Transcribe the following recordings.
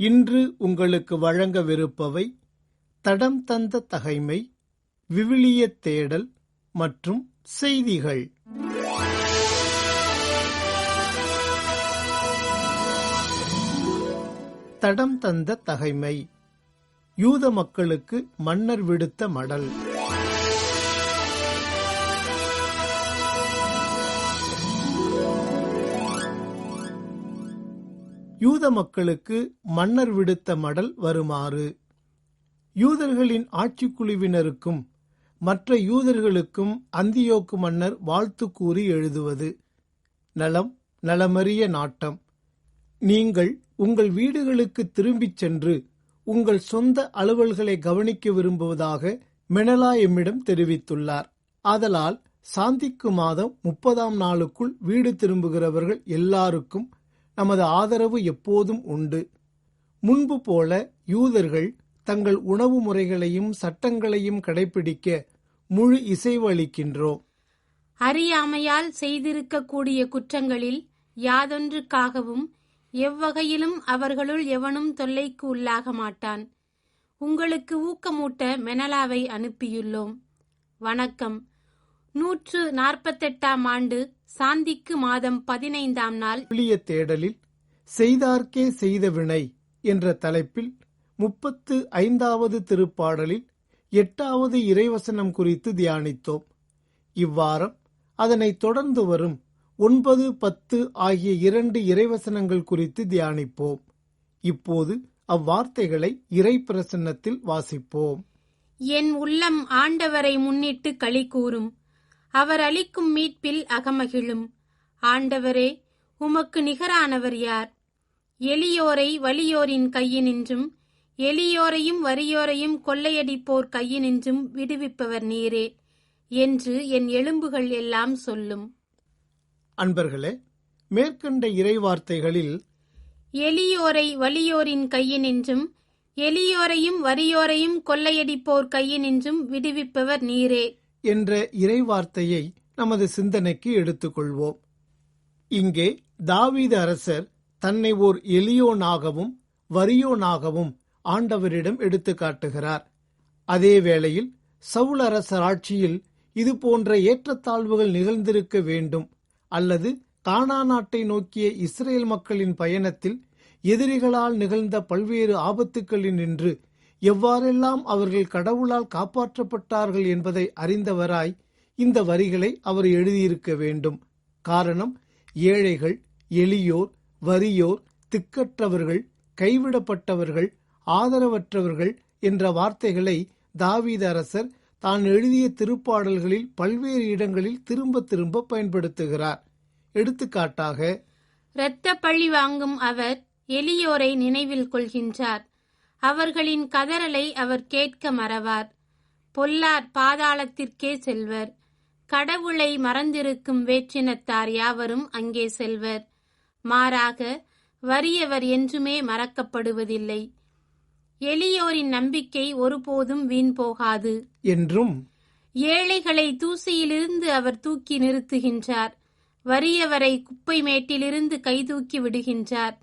இன்று உங்களுக்கு வழங்கவிருப்பவை தடம் தந்த தகைமை விவிலிய தேடல் மற்றும் செய்திகள். தடம் தந்த தகைமை. யூத மக்களுக்கு மன்னர் விடுத்த மடல். யூத மக்களுக்கு மன்னர் விடுத்த மடல் வருமாறு. யூதர்களின் ஆட்சிக்குழுவினருக்கும் மற்ற யூதர்களுக்கும் அந்தியோக்கு மன்னர் வாழ்த்து கூறி எழுதுவது. நலம் நலமறிய நாட்டம். நீங்கள் உங்கள் வீடுகளுக்கு திரும்பிச் சென்று உங்கள் சொந்த அலுவல்களை கவனிக்க விரும்புவதாக மெனலா எம்மிடம் தெரிவித்துள்ளார். ஆதலால் சாந்திக்கு மாதம் முப்பதாம் நாளுக்குள் வீடு திரும்புகிறவர்கள் எல்லாருக்கும் நமது ஆதரவு எப்போதும் உண்டு. முன்பு போல யூதர்கள் தங்கள் உணவு முறைகளையும் சட்டங்களையும் கடைபிடிக்க முழு இசைவு அளிக்கின்றோம். அறியாமையால் செய்திருக்கக்கூடிய குற்றங்களில் யாதொன்றுக்காகவும் எவ்வகையிலும் அவர்களுள் எவனும் தொல்லைக்கு உள்ளாக மாட்டான். உங்களுக்கு ஊக்கமூட்ட மெனலாவை அனுப்பியுள்ளோம். வணக்கம். நூற்று நாற்பத்தெட்டாம் ஆண்டு சாந்திக்கு மாதம் பதினைந்தாம் நாள். விவிலிய தேடலில் செய்தார்க்கே செய்த வினை என்ற தலைப்பில் முப்பத்து ஐந்தாவது திருப்பாடலில் எட்டாவது இறைவசனம் குறித்து தியானித்தோம். இவ்வாரம் அதனைத் தொடர்ந்து வரும் ஒன்பது பத்து ஆகிய இரண்டு இறைவசனங்கள் குறித்து தியானிப்போம். இப்போது அவ்வார்த்தைகளை இறை பிரசன்னத்தில் வாசிப்போம். என் உள்ளம் ஆண்டவரை முன்னிட்டு களி கூறும் அவர் அளிக்கும் மீட்பில் அகமகிழும். ஆண்டவரே உமக்கு நிகரானவர் யார்? எளியோரை வலியோரின் கையினின்றும் எளியோரையும் வறியோரையும் கொள்ளையடிப்போர் கையினின்றும் விடுவிப்பவர் நீரே என்று என் எலும்புகள் எல்லாம் சொல்லும். அன்பர்களே மேற்கண்ட இறைவார்த்தைகளில் எளியோரை வலியோரின் கையினின்றும் எளியோரையும் வறியோரையும் கொள்ளையடிப்போர் கையினின்றும் விடுவிப்பவர் நீரே. என்ற இறைவார்த்தையை நமது சிந்தனைக்கு எடுத்துக்கொள்வோம். இங்கே தாவீது அரசர் தன்னை ஓர் எளியோனாகவும் வரியோனாகவும் ஆண்டவரிடம் எடுத்து காட்டுகிறார். அதே வேளையில் சவுல் அரசர் ஆட்சியில் இது போன்ற ஏற்றத்தாழ்வுகள் நிகழ்ந்திருக்க வேண்டும். அல்லது கானா நாட்டை நோக்கிய இஸ்ரேல் மக்களின் பயணத்தில் எதிரிகளால் நிகழ்ந்த பல்வேறு ஆபத்துக்களின் நின்று எவ்வாறெல்லாம் அவர்கள் கடவுளால் காப்பாற்றப்பட்டார்கள் என்பதை அறிந்தவராய் இந்த வரிகளை அவர் எழுதியிருக்க வேண்டும். காரணம் ஏழைகள் எளியோர் வறியோர் திக்கற்றவர்கள் கைவிடப்பட்டவர்கள் ஆதரவற்றவர்கள் என்ற வார்த்தைகளை தாவீத அரசர் தான் எழுதிய திருப்பாடல்களில் பல்வேறு இடங்களில் திரும்ப திரும்ப பயன்படுத்துகிறார். எடுத்துக்காட்டாக இரத்த பழி வாங்கும் அவர் எளியோரை நினைவில் கொள்கின்றார். அவர்களின் கதறலை அவர் கேட்க மறவார். பொல்லார் பாதாளத்திற்கே செல்வர். கடவுளை மறந்திருக்கும் வேற்றினத்தார் யாவரும் அங்கே செல்வர். மாறாக வறியவர் என்றுமே மறக்கப்படுவதில்லை. எளியோரின் நம்பிக்கை ஒருபோதும் வீண் போகாது. என்றும்? ஏழைகளை தூசியிலிருந்து அவர் தூக்கி நிறுத்துகின்றார். வறியவரை குப்பை மேட்டிலிருந்து கைதூக்கி விடுகின்றார்.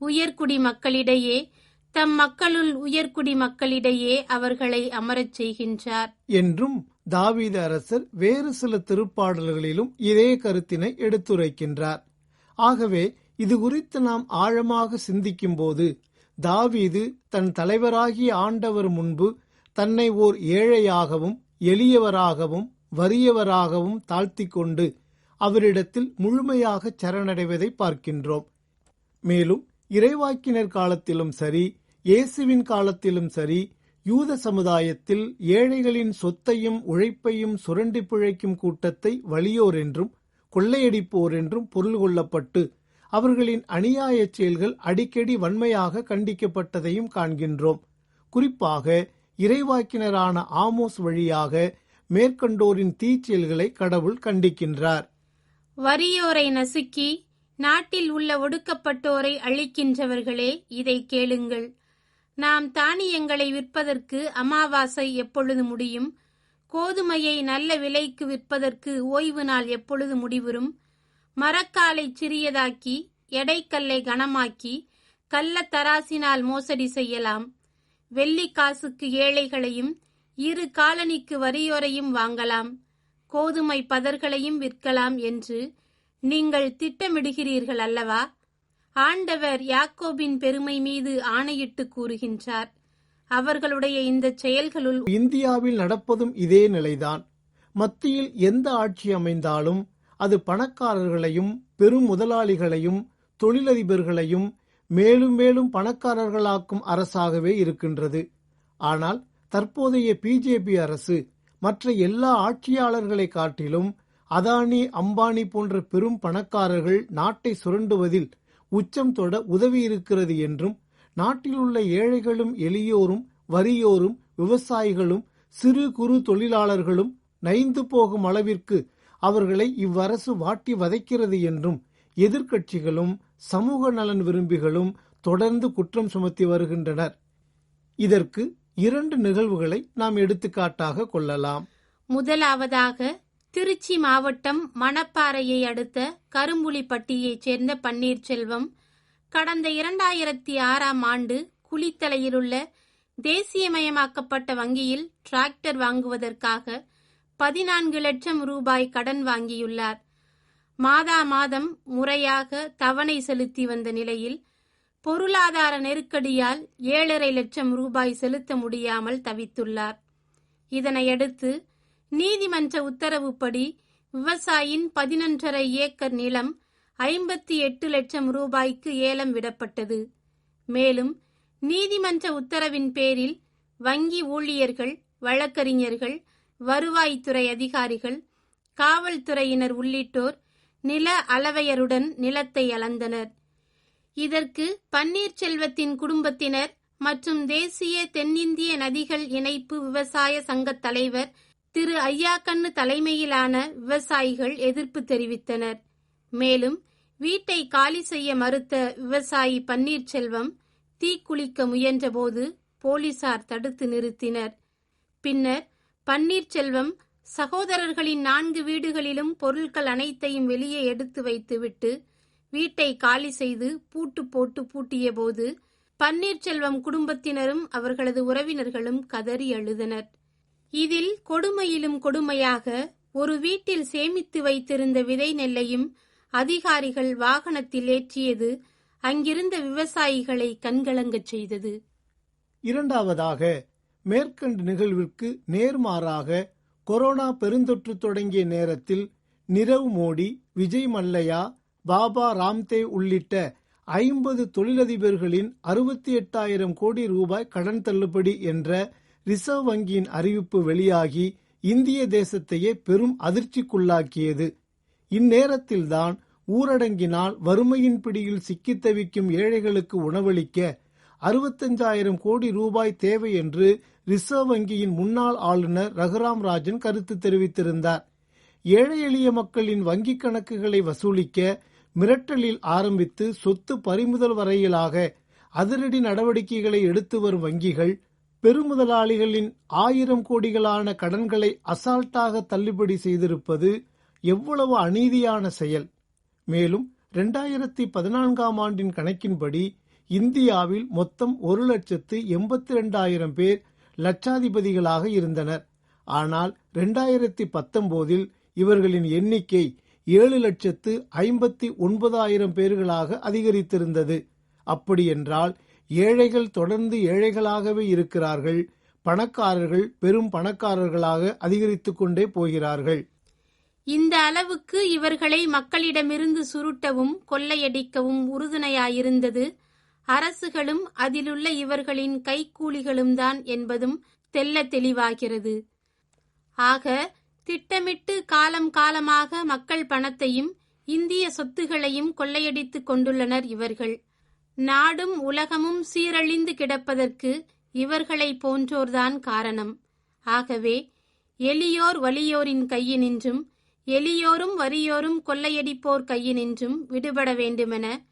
உயர்குடி மக்களிடையே தம் மக்களுள் உயர்குடி மக்களிடையே அவர்களை அமரச் செய்கின்றார். என்றும் தாவீது அரசர் வேறு சில திருப்பாடல்களிலும் இதே கருத்தினை எடுத்துரைக்கின்றார். ஆகவே இது குறித்து நாம் ஆழமாக சிந்திக்கும்போது தாவீது தன் தலைவராகிய ஆண்டவர் முன்பு தன்னை ஓர் ஏழையாகவும் எளியவராகவும் வறியவராகவும் தாழ்த்தி கொண்டு அவரிடத்தில் முழுமையாக சரணடைவதை பார்க்கின்றோம். மேலும் இறைவாக்கினர் காலத்திலும் சரி இயேசுவின் காலத்திலும் சரி யூத சமுதாயத்தில் ஏழைகளின் சொத்தையும் உழைப்பையும் சுரண்டி பிழைக்கும் கூட்டத்தை வலியோர் என்றும் கொள்ளையடிப்போர் என்றும் பொருள் கொள்ளப்பட்டு அவர்களின் அநியாயச் செயல்கள் அடிக்கடி வன்மையாக கண்டிக்கப்பட்டதையும் காண்கின்றோம். குறிப்பாக இறைவாக்கினரான ஆமோஸ் வழியாக மேற்கண்டோரின் தீச்செயல்களை கடவுள் கண்டிக்கின்றார். வறியோரை நசுக்கி நாட்டில் உள்ள ஒடுக்கப்பட்டோரை அழிக்கின்றவர்களே இதை கேளுங்கள். நாம் தானியங்களை விற்பதற்கு அமாவாசை எப்பொழுது முடியும்? கோதுமையை நல்ல விலைக்கு விற்பதற்கு ஓய்வு நாள் எப்பொழுது முடிவுறும்? மரக்காலை சிறியதாக்கி எடைக்கல்லை கனமாக்கி கள்ள தராசினால் மோசடி செய்யலாம். வெள்ளி காசுக்கு ஏழைகளையும் இரு காலனிக்கு வரியோரையும் வாங்கலாம். கோதுமை பதர்களையும் விற்கலாம் என்று நீங்கள் திட்டமிடுகிறீர்கள் அல்லவா ஆண்டவர் யாக்கோபின் பெருமை மீது ஆணையிட்டு கூறுகின்றார். அவர்களுடைய இந்த செயல்களுள் இந்தியாவில் நடப்பதும் இதே நிலைதான். மத்தியில் எந்த ஆட்சி அமைந்தாலும் அது பணக்காரர்களையும் பெரும் முதலாளிகளையும் தொழிலதிபர்களையும் மேலும் மேலும் பணக்காரர்களாக்கும் அரசாகவே இருக்கின்றது. ஆனால் தற்போதைய பிஜேபி அரசு மற்ற எல்லா ஆட்சியாளர்களை காட்டிலும் அதானி அம்பானி போன்ற பெரும் பணக்காரர்கள் நாட்டை சுரண்டுவதில் உச்சம் தொட உதவி இருக்கிறது என்றும் நாட்டில் உள்ள ஏழைகளும் எளியோரும் வறியோரும் விவசாயிகளும் சிறு குறு தொழிலாளர்களும் நைந்து போகும் அளவிற்கு அவர்களை இவ்வரசு வாட்டி வதைக்கிறது என்றும் எதிர்க்கட்சிகளும் சமூக நலன் விரும்பிகளும் தொடர்ந்து குற்றம் சுமத்தி வருகின்றனர். இதற்கு இரண்டு நிகழ்வுகளை நாம் எடுத்துக்காட்டாக கொள்ளலாம். முதலாவதாக திருச்சி மாவட்டம் மணப்பாறையை அடுத்த கரும்புலிப்பட்டியைச் சேர்ந்த பன்னீர்செல்வம் கடந்த இரண்டாயிரத்தி ஆறாம் ஆண்டு குளித்தலையிலுள்ள தேசியமயமாக்கப்பட்ட வங்கியில் டிராக்டர் வாங்குவதற்காக பதினான்கு லட்சம் ரூபாய் கடன் வாங்கியுள்ளார். மாதா மாதம் முறையாக தவணை செலுத்தி வந்த நிலையில் பொருளாதார நெருக்கடியால் ஏழரை லட்சம் ரூபாய் செலுத்த முடியாமல் தவித்துள்ளார். இதனையடுத்து நீதிமன்ற உத்தரவுப்படி விவசாயின் பதினொன்றரை ஏக்கர் நிலம் ஐம்பத்தி எட்டு லட்சம் ரூபாய்க்கு ஏலம் விடப்பட்டது. மேலும் நீதிமன்ற உத்தரவின் பேரில் வங்கி ஊழியர்கள் வழக்கறிஞர்கள் வருவாய்த்துறை அதிகாரிகள் காவல்துறையினர் உள்ளிட்டோர் நில அளவையருடன் நிலத்தை அளந்தனர். இதற்கு பன்னீர்செல்வத்தின் குடும்பத்தினர் மற்றும் தேசிய தென்னிந்திய நதிகள் இணைப்பு விவசாய சங்கத் தலைவர் திரு ஐயாக்கண்ணு தலைமையிலான விவசாயிகள் எதிர்ப்பு தெரிவித்தனர். மேலும் வீட்டை காலி செய்ய மறுத்த விவசாயி பன்னீர்செல்வம் தீக்குளிக்க முயன்றபோது போலீசார் தடுத்து நிறுத்தினர். பின்னர் பன்னீர்செல்வம் சகோதரர்களின் நான்கு வீடுகளிலும் பொருட்கள் அனைத்தையும் வெளியே எடுத்து வைத்துவிட்டு வீட்டை காலி செய்து பூட்டு போட்டு பூட்டியபோது பன்னீர்செல்வம் குடும்பத்தினரும் அவர்களது உறவினர்களும் கதறி அழுதனர். இதில் கொடுமையிலும் கொடுமையாக ஒரு வீட்டில் சேமித்து வைத்திருந்த விதை நெல்லையும் அதிகாரிகள் வாகனத்தில் ஏற்றியது அங்கிருந்த விவசாயிகளை கண்கலங்கச் செய்தது. இரண்டாவதாக மேற்கண்ட நிகழ்விற்கு நேர்மாறாக கொரோனா பெருந்தொற்று தொடங்கிய நேரத்தில் நிரவ் மோடி விஜய் மல்லையா பாபா ராம்தேவ் உள்ளிட்ட ஐம்பது தொழிலதிபர்களின் அறுபத்தி எட்டாயிரம் கோடி ரூபாய் கடன் தள்ளுபடி என்ற ரிசர்வ் வங்கியின் அறிவிப்பு வெளியாகி இந்திய தேசத்தையே பெரும் அதிர்ச்சிக்குள்ளாக்கியது. இந்நேரத்தில்தான் ஊரடங்கினால் வறுமையின் பிடியில் சிக்கித் தவிக்கும் ஏழைகளுக்கு உணவளிக்க அறுபத்தஞ்சாயிரம் கோடி ரூபாய் தேவை என்று ரிசர்வ் வங்கியின் முன்னாள் ஆளுநர் ரகுராம் ராஜன் கருத்து தெரிவித்திருந்தார். ஏழை எளிய மக்களின் வங்கிக் கணக்குகளை வசூலிக்க மிரட்டலில் ஆரம்பித்து சொத்து பறிமுதல் வரையிலாக அதிரடி நடவடிக்கைகளை எடுத்து வரும் வங்கிகள் பெருமுதலாளிகளின் ஆயிரம் கோடிகளான கடன்களை அசால்ட்டாக தள்ளுபடி செய்திருப்பது எவ்வளவு அநீதியான செயல். மேலும் இரண்டாயிரத்தி பதினான்காம் ஆண்டின் கணக்கின்படி இந்தியாவில் மொத்தம் ஒரு லட்சத்து எண்பத்தி ரெண்டாயிரம் பேர் லட்சாதிபதிகளாக இருந்தனர். ஆனால் இரண்டாயிரத்தி பத்தொன்பதில் இவர்களின் எண்ணிக்கை ஏழு லட்சத்து ஐம்பத்தி ஒன்பதாயிரம் பேர்களாக அதிகரித்திருந்தது. அப்படியென்றால் ஏழைகள் தொடர்ந்து ஏழைகளாகவே இருக்கிறார்கள். பணக்காரர்கள் பெரும் பணக்காரர்களாக அதிகரித்துக் கொண்டே போகிறார்கள். இந்த அளவுக்கு இவர்களை மக்களிடமிருந்து சுருட்டவும் கொள்ளையடிக்கவும் உறுதுணையாயிருந்தது. அரசுகளும் அதிலுள்ள இவர்களின் கைக்கூலிகளும் தான் என்பதும் தெல்ல தெளிவாகிறது. ஆக திட்டமிட்டு காலம் காலமாக மக்கள் பணத்தையும் இந்திய சொத்துகளையும் கொள்ளையடித்துக் கொண்டுள்ளனர் இவர்கள். நாடும் உலகமும் சீரழிந்து கிடப்பதற்கு இவர்களை போன்றோர்தான் காரணம். ஆகவே எளியோர் வலியோரின் கையினின்றும் எளியோரும் வறியோரும் கொள்ளையடிப்போர் கையினின்றும் விடுபட வேண்டுமென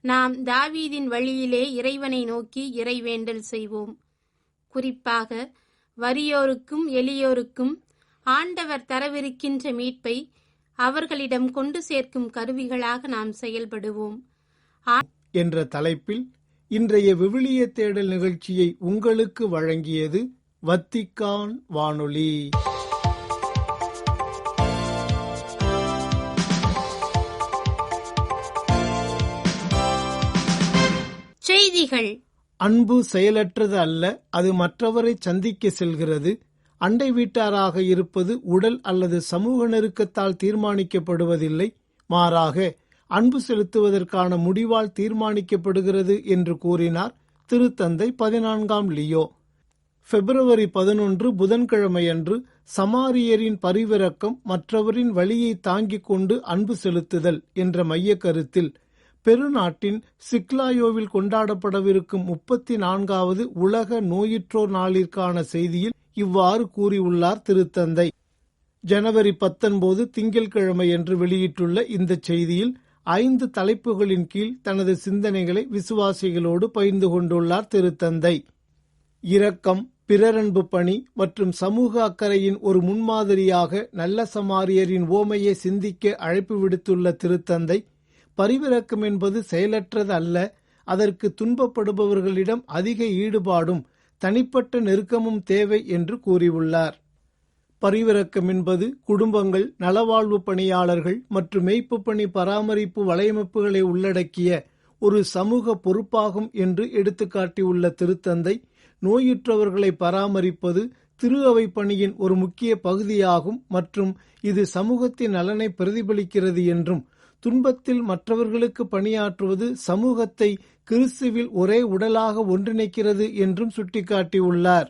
நாம் தாவீதின் வழியிலே இறைவனை நோக்கி இறைவேண்டல் செய்வோம். குறிப்பாக வறியோருக்கும் எளியோருக்கும் ஆண்டவர் தரவிருக்கின்ற மீட்பை அவர்களிடம் கொண்டு சேர்க்கும் கருவிகளாக நாம் செயல்படுவோம். என்ற தலைப்பில் இன்றைய விவிலிய தேடல் நிகழ்ச்சியை உங்களுக்கு வழங்கியது வத்திக்கான் வானொலி. செய்திகள். அன்பு செயலற்றது அல்ல அது மற்றவரை சந்திக்க செல்கிறது. அண்டை வீட்டாராக இருப்பது உடல் அல்லது சமூக நெருக்கத்தால் தீர்மானிக்கப்படுவதில்லை. மாறாக அன்பு செலுத்துவதற்கான முடிவால் தீர்மானிக்கப்படுகிறது என்று கூறினார் திருத்தந்தை பதினான்காம் லியோ. பிப்ரவரி பதினொன்று புதன்கிழமையன்று சமாரியரின் பரிவிறக்கம் மற்றவரின் வழியை தாங்கிக் கொண்டு அன்பு செலுத்துதல் என்ற மைய கருத்தில் பெருநாட்டின் சிக்லாயோவில் கொண்டாடப்படவிருக்கும் முப்பத்தி நான்காவது உலக நோயுற்றோர் நாளிற்கான செய்தியில் இவ்வாறு கூறியுள்ளார் திருத்தந்தை. ஜனவரி பத்தொன்பது திங்கள்கிழமை என்று வெளியிட்டுள்ள இந்த செய்தியில் ஐந்து தலைப்புகளின் கீழ் தனது சிந்தனைகளை விசுவாசிகளோடு பகிர்ந்து கொண்டுள்ளார் திருத்தந்தை. இரக்கம் பிறரன்பு பணி மற்றும் சமூக அக்கறையின் ஒரு முன்மாதிரியாக நல்ல சமாரியரின் ஓமையை சிந்திக்க அழைப்பு விடுத்துள்ள திருத்தந்தை பரிவிறக்கம் என்பது செயலற்றது அல்ல அதற்கு துன்பப்படுபவர்களிடம் அதிக ஈடுபாடும் தனிப்பட்ட நெருக்கமும் தேவை என்று கூறியுள்ளார். பரிவிறக்கம் என்பது குடும்பங்கள் நலவாழ்வு பணியாளர்கள் மற்றும் மேய்ப்பு பணி பராமரிப்பு வலையமைப்புகளை உள்ளடக்கிய ஒரு சமூக பொறுப்பாகும் என்று எடுத்துக்காட்டியுள்ள திருத்தந்தை நோயுற்றவர்களை பராமரிப்பது திரு அவை பணியின் ஒரு முக்கிய பகுதியாகும் மற்றும் இது சமூகத்தின் நலனை பிரதிபலிக்கிறது என்றும் துன்பத்தில் மற்றவர்களுக்கு பணியாற்றுவது சமூகத்தை கிறிஸ்துவில் ஒரே உடலாக ஒன்றிணைக்கிறது என்றும் சுட்டிக்காட்டியுள்ளார்.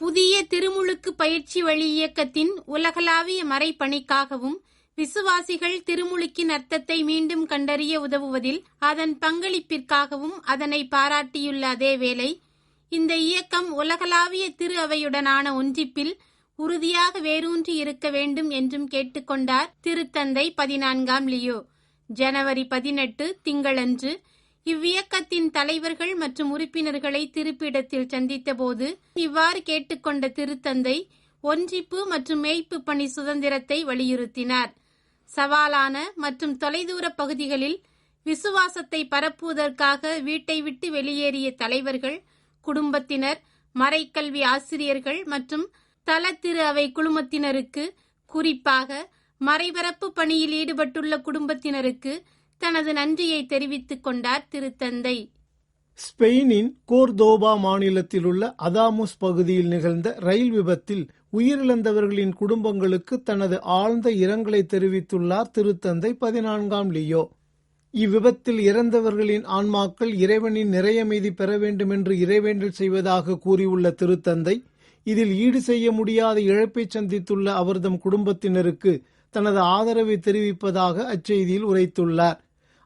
புதிய திருமுழுக்கு பயிற்சி வழி இயக்கத்தின் உலகளாவிய மறைப்பணிக்காகவும் விசுவாசிகள் திருமுழுக்கின் அர்த்தத்தை மீண்டும் கண்டறிய உதவுவதில் அதன் பங்களிப்பிற்காகவும் அதனை பாராட்டியுள்ள அதேவேளை இந்த இயக்கம் உலகளாவிய திரு அவையுடனான ஒன்றிப்பில் உறுதியாக வேரூன்றி இருக்க வேண்டும் என்றும் கேட்டுக்கொண்டார் திருத்தந்தை பதினான்காம் லியோ. ஜனவரி பதினெட்டு திங்களன்று இவ்வியக்கத்தின் தலைவர்கள் மற்றும் உறுப்பினர்களை திருப்பிடத்தில் சந்தித்தபோது இவ்வாறு கேட்டுக்கொண்ட திருத்தந்தை ஒன்றிப்பு மற்றும் மேய்ப்பு பணி சுதந்திரத்தை வலியுறுத்தினார். சவாலான மற்றும் தொலைதூர பகுதிகளில் விசுவாசத்தை பரப்புவதற்காக வீட்டை விட்டு வெளியேறிய தலைவர்கள் குடும்பத்தினர் மறைக்கல்வி ஆசிரியர்கள் மற்றும் தல திரு அவை குழுமத்தினருக்கு குறிப்பாக மறைபரப்பு பணியில் ஈடுபட்டுள்ள குடும்பத்தினருக்கு தனது நன்றியை தெரிவித்துக் கொண்டார் திருத்தந்தை. ஸ்பெயினின் கோர்தோபா மாநிலத்தில் உள்ள அதாமுஸ் பகுதியில் நிகழ்ந்த ரயில் விபத்தில் உயிரிழந்தவர்களின் குடும்பங்களுக்கு தனது ஆழ்ந்த இரங்கலை தெரிவித்துள்ளார் திருத்தந்தை பதினான்காம் லியோ. இவ்விபத்தில் இறந்தவர்களின் ஆன்மாக்கள் இறைவனின் நிறையமைதி பெற வேண்டும் என்று இறைவேண்டல் செய்வதாக கூறியுள்ள திருத்தந்தை இதில் ஈடு செய்ய முடியாத இழப்பை சந்தித்துள்ள அவர்தம் குடும்பத்தினருக்கு தனது ஆதரவை தெரிவிப்பதாக அச்செய்தியில் உரைத்துள்ளார்.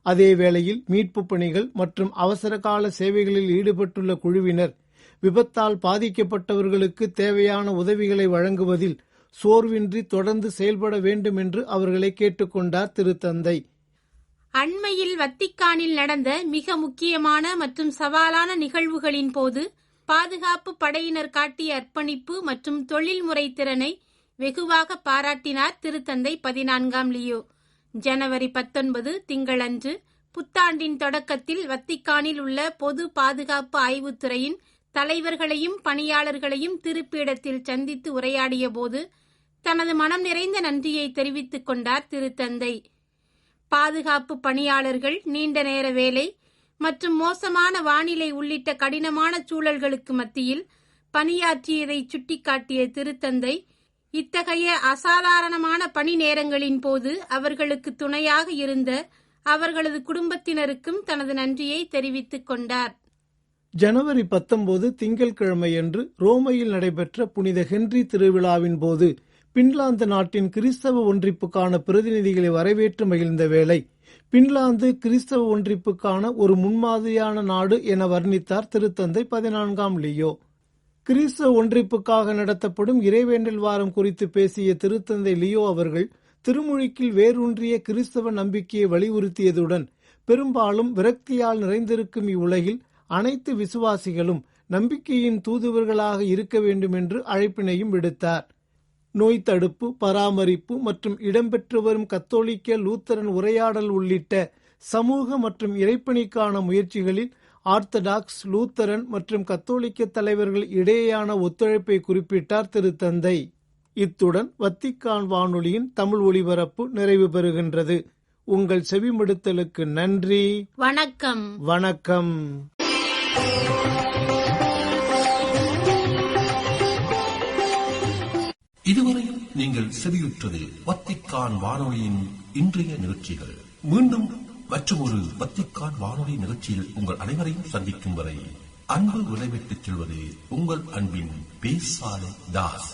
அதே வேளையில் மீட்பு பணிகள் மற்றும் அவசரகால சேவைகளில் ஈடுபட்டுள்ள குழுவினர் விபத்தால் பாதிக்கப்பட்டவர்களுக்கு தேவையான உதவிகளை வழங்குவதில் சோர்வின்றி தொடர்ந்து செயல்பட வேண்டும் என்று அவர்களை கேட்டுக்கொண்டார் திருத்தந்தை. அண்மையில் வத்திக்கானில் நடந்த மிக முக்கியமான மற்றும் சவாலான நிகழ்வுகளின் போது பாதுகாப்பு படையினர் காட்டிய அர்ப்பணிப்பு மற்றும் தொழில்முறை திறனை வெகுவாக பாராட்டினார் திருத்தந்தை பதினான்காம் லியோ. ஜனவரி பத்தொன்பது திங்களன்று புத்தாண்டின் தொடக்கத்தில் வத்திக்கானில் உள்ள பொது பாதுகாப்பு ஆய்வுத்துறையின் தலைவர்களையும் பணியாளர்களையும் திருப்பீடத்தில் சந்தித்து உரையாடிய போது தனது மனம் நிறைந்த நன்றியை தெரிவித்துக் கொண்டார் திருத்தந்தை. பாதுகாப்பு பணியாளர்கள் நீண்ட நேர வேலை மற்றும் மோசமான வானிலை உள்ளிட்ட கடினமான சூழல்களுக்கு மத்தியில் பணியாற்றியதை சுட்டிக்காட்டிய திருத்தந்தை இத்தகைய அசாதாரணமான பணி நேரங்களின் போது அவர்களுக்கு துணையாக இருந்த அவர்களது குடும்பத்தினருக்கும் தனது நன்றியை தெரிவித்துக் கொண்டார். ஜனவரி பத்தொன்பது திங்கட்கிழமையன்று ரோமையில் நடைபெற்ற புனித ஹென்றி திருவிழாவின் போது பின்லாந்து நாட்டின் கிறிஸ்தவ ஒன்றிப்புக்கான பிரதிநிதிகளை வரவேற்று மகிழ்ந்த வேளை பின்லாந்து கிறிஸ்தவ ஒன்றிப்புக்கான ஒரு முன்மாதிரியான நாடு என வர்ணித்தார் திருத்தந்தை பதினான்காம் லியோ. கிறிஸ்தவ ஒன்றிப்புக்காக நடத்தப்படும் இறைவேண்டல் வாரம் குறித்து பேசிய திருத்தந்தை லியோ அவர்கள் திருமுழுக்கில் வேரூன்றிய கிறிஸ்தவ நம்பிக்கையை வலியுறுத்தியதுடன் பெரும்பாலும் விரக்தியால் நிறைந்திருக்கும் இவ்வுலகில் அனைத்து விசுவாசிகளும் நம்பிக்கையின் தூதுவர்களாக இருக்க வேண்டும் என்று அழைப்பினையும் விடுத்தார். நோய் தடுப்பு பராமரிப்பு மற்றும் இடம்பெற்று வரும் கத்தோலிக்க லூத்தரன் உரையாடல் உள்ளிட்ட சமூக மற்றும் இறைப்பணிக்கான முயற்சிகளில் ஆர்த்தடாக்ஸ் லூத்தரன் மற்றும் கத்தோலிக்க தலைவர்கள் இடையேயான ஒத்துழைப்பை குறிப்பிட்டார் திருத்தந்தை. இத்துடன் வத்திக்கான் வானொலியின் தமிழ் ஒளிபரப்பு நிறைவு பெறுகின்றது. உங்கள் செவிமடுத்தலுக்கு நன்றி. வணக்கம். வணக்கம். இதுவரையில் நீங்கள் செவியுற்றது வத்திக்கான் வானொலியின் இன்றைய நிகழ்ச்சிகள். மீண்டும் மற்றும் ஒரு வத்திக்கான் வானொலி நிகழ்ச்சியில் உங்கள் அனைவரையும் சந்திக்கும் வரை அன்பு விளைவிட்டுச் செல்வது உங்கள் அன்பின் பேசாலை தாஸ்.